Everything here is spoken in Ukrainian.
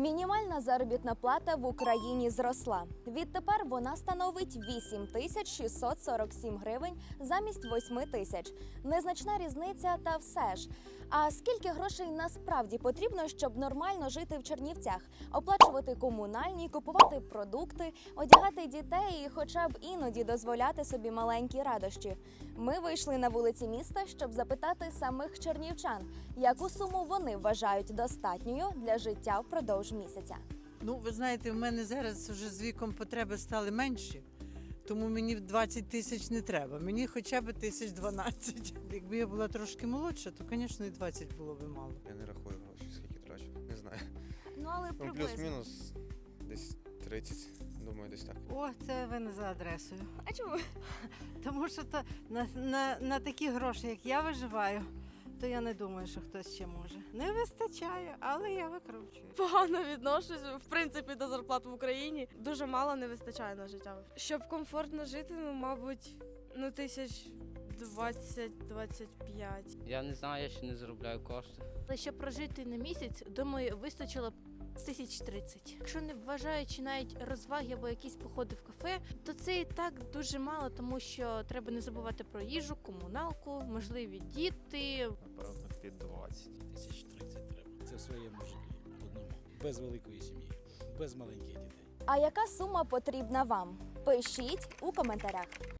Мінімальна заробітна плата в Україні зросла. Відтепер вона становить 8 тисяч 647 гривень замість 8 тисяч. Незначна різниця, та все ж. А скільки грошей насправді потрібно, щоб нормально жити в Чернівцях, оплачувати комунальні, купувати продукти, одягати дітей і хоча б іноді дозволяти собі маленькі радощі? Ми вийшли на вулиці міста, щоб запитати самих чернівчан, яку суму вони вважають достатньою для життя впродовж місяця. Ну, ви знаєте, в мене зараз вже з віком потреби стали менші, тому мені 20 тисяч не треба. Мені хоча б тисяч 12. Якби я була трошки молодша, то, звісно, і 20 було б мало. Я не рахую гроші, скільки трачу. Не знаю. Ну але Ну, приблизно. плюс-мінус десь 30, думаю, десь так. О, це ви не за адресою. А чому? Тому що то на, на, на такі гроші, як я виживаю, то я не думаю, що хтось ще може. Не вистачає, але я викручую. Погано відношусь, в принципі, до зарплат в Україні. Дуже мало не вистачає на життя. Щоб комфортно жити, ну, мабуть, ну, тисяч 20-25. Я не знаю, я ще не заробляю кошти. Але щоб прожити на місяць, думаю, вистачило б тисяч тридцять. Якщо не вважаючи навіть розваги або якісь походи в кафе, то це і так дуже мало, тому що треба не забувати про їжу, комуналку, можливі діти, Напевно, під 20 тисяч 30 треба. Це в своєму житлі одному, без великої сім'ї, без маленьких дітей. А яка сума потрібна вам? Пишіть у коментарях.